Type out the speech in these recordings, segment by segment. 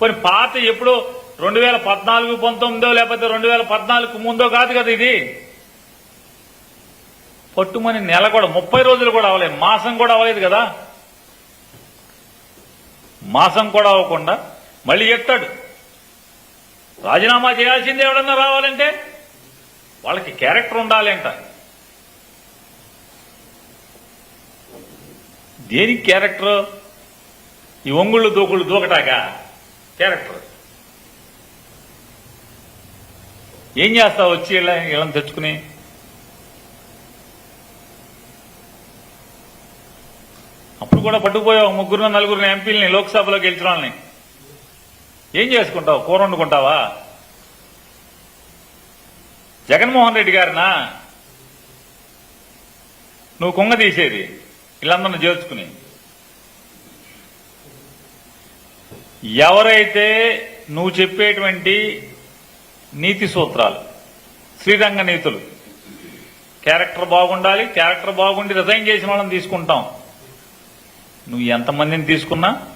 పోనీ పాత ఎప్పుడో రెండు వేల పద్నాలుగు పంతొమ్మిదో లేకపోతే రెండు వేల పద్నాలుగు ముందో కాదు కదా ఇది. పట్టుమని నెల కూడా ముప్పై రోజులు కూడా అవ్వలేదు. మాసం కూడా అవ్వలేదు కదా. మాసం కూడా అవ్వకుండా మళ్ళీ చెప్తాడు. రాజీనామా చేయాల్సింది ఎవడన్నా రావాలంటే వాళ్ళకి క్యారెక్టర్ ఉండాలి అంట. దేనికి క్యారెక్టర్? ఈ ఒంగుళ్ళు దూకుళ్ళు దూకటాక? క్యారెక్టర్. ఏం చేస్తావు వచ్చి ఇలా వీళ్ళని తెచ్చుకుని? అప్పుడు కూడా పట్టుకుపోయావు ముగ్గురు నలుగురిని ఎంపీలని లోక్సభలో గెలిచిన ఏం చేసుకుంటావు? కూర వండుకుంటావా? జగన్మోహన్ రెడ్డి గారినా? నువ్వు కొంగ తీసేది వీళ్ళందరిని చేర్చుకుని. ఎవరైతే నువ్వు చెప్పేటువంటి నీతి సూత్రాలు శ్రీరంగ నీతులు క్యారెక్టర్ బాగుండాలి క్యారెక్టర్ బాగుండి రిజైన్ చేసిన వాళ్ళని తీసుకుంటాం. నువ్వు ఎంతమందిని తీసుకున్నా?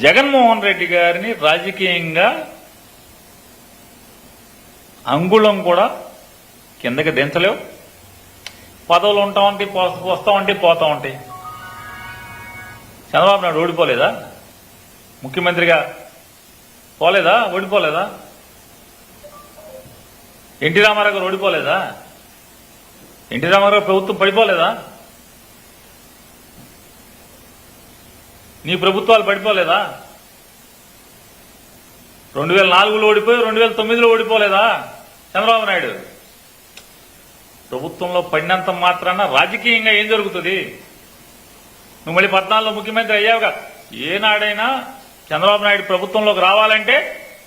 జగన్మోహన్ రెడ్డి గారిని రాజకీయంగా అంగుళం కూడా కిందకి దించలేవు. పదవులు ఉంటామంటే వస్తామంటే వస్తా పోతా ఉంటాయి. చంద్రబాబు నాయుడు ఓడిపోలేదా? ముఖ్యమంత్రిగా పోలేదా? ఓడిపోలేదా? ఎన్టీ రామారావు గారు ఓడిపోలేదా? ఎన్టీ రామారావు ప్రభుత్వం పడిపోలేదా? నీ ప్రభుత్వాలు పడిపోలేదా? రెండు వేల నాలుగులో ఓడిపోయి రెండు వేల తొమ్మిదిలో ఓడిపోలేదా? చంద్రబాబు నాయుడు? ప్రభుత్వంలో పడినంత మాత్రాన రాజకీయంగా ఏం జరుగుతుంది? నువ్వు మళ్ళీ పద్నాలుగులో ముఖ్యమంత్రి అయ్యావుగా. ఏనాడైనా చంద్రబాబు నాయుడు ప్రభుత్వంలోకి రావాలంటే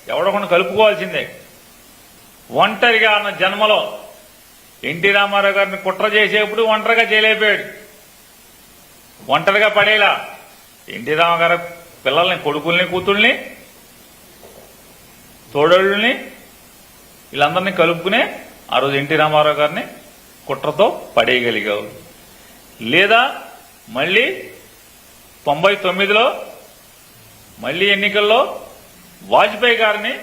ఎవడొకడు కలుపుకోవాల్సిందే. ఒంటరిగా అన్న జన్మలో ఎన్టీ రామారావు గారిని కుట్ర చేసేప్పుడు ఒంటరిగా చేయలేకపోయాడు ఒంటరిగా పడేలా ఎన్టీ రామారావు గారి పిల్లల్ని కొడుకుల్ని కూతుల్ని తోడళ్ళని వీళ్ళందరినీ కలుపుకునే ఆ రోజు ఎన్టీ రామారావు గారిని కుట్రతో పడేయగలిగావు. లేదా మళ్ళీ తొంభై తొమ్మిదిలో మళ్ళీ ఎన్నికల్లో వాజ్పేయి గారిని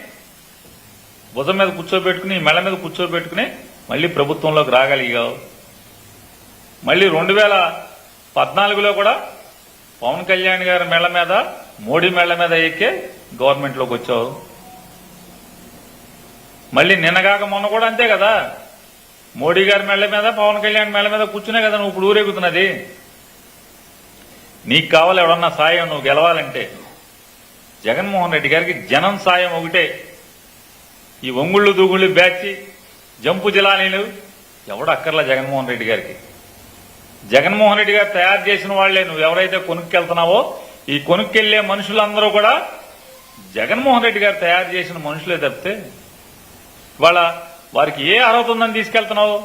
భుజం మీద కూర్చోబెట్టుకుని మెడ మీద కూర్చోబెట్టుకుని మళ్ళీ ప్రభుత్వంలోకి రాగలిగావు మళ్ళీ రెండు వేల పద్నాలుగులో కూడా పవన్ కళ్యాణ్ గారి మెళ్ళ మీద మోడీ మెళ్ళ మీద ఎక్కే గవర్నమెంట్లోకి వచ్చావు. మళ్ళీ నిన్నగాక మొన్న కూడా అంతే కదా. మోడీ గారి మెళ్ళ మీద పవన్ కళ్యాణ్ మెళ్ళ మీద కూర్చునే కదా నువ్వు ఇప్పుడు ఊరేగుతున్నది. నీకు కావాలి ఎవడన్నా సాయం నువ్వు గెలవాలంటే. జగన్మోహన్ రెడ్డి గారికి జనం సాయం ఒకటే. ఈ ఒంగుళ్ళు దూగుళ్ళు బ్యాచి జంపు జిలానీలు ఎవడు అక్కర్లా జగన్మోహన్ రెడ్డి గారికి? జగన్మోహన్ రెడ్డి గారు తయారు చేసిన వాళ్ళే నువ్వు ఎవరైతే కొనుక్కెళ్తున్నావో ఈ కొనుక్కెళ్ళే మనుషులందరూ కూడా జగన్మోహన్ రెడ్డి గారు తయారు చేసిన మనుషులే తప్పితే వాళ్ళ వారికి ఏ అర్హత ఉందని తీసుకెళ్తున్నావు?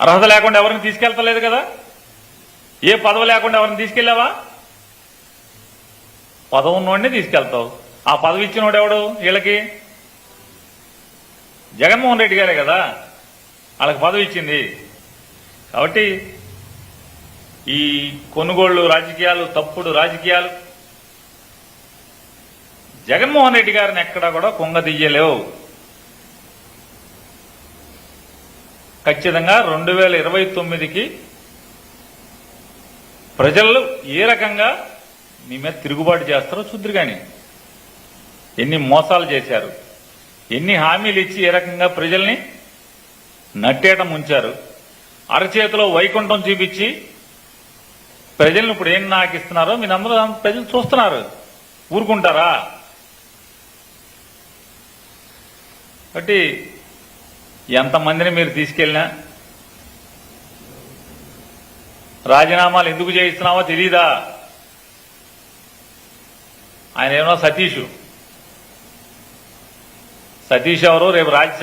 అర్హత లేకుండా ఎవరిని తీసుకెళ్తలేదు కదా? ఏ పదవి లేకుండా ఎవరిని తీసుకెళ్ళావా పదవి ఉన్నోడిని తీసుకెళ్తావు. ఆ పదవి ఇచ్చినోడు ఎవడు? వీళ్ళకి? జగన్మోహన్ రెడ్డి గారే కదా. వాళ్ళకి పదవి ఇచ్చింది. కాబట్టి ఈ కొనుగోళ్ళు రాజకీయాలు తప్పుడు రాజకీయాలు జగన్మోహన్ రెడ్డి గారిని ఎక్కడా కూడా కొంగదీయలేవు ఖచ్చితంగా రెండు వేల ఇరవై తొమ్మిదికి ప్రజలు ఏ రకంగా మీ మీద తిరుగుబాటు చేస్తారో చూద్దరు కానీ ఎన్ని మోసాలు చేశారు. ఎన్ని హామీలు ఇచ్చి ఏ రకంగా ప్రజల్ని నట్టేట ముంచారు. అరచేతిలో వైకుంఠం చూపించి ప్రజలను ఇప్పుడు ఏం నాకు ఇస్తున్నారో మీరందరూ ప్రజలు చూస్తున్నారు. ఊరుకుంటారా? కాబట్టి ఎంతమందిని మీరు తీసుకెళ్ళినా రాజీనామాలు ఎందుకు చేయిస్తున్నావో తెలీదా? ఆయన ఏమన్నా సతీష్? సతీష్ ఎవరు? రేపు రాజ్యసభ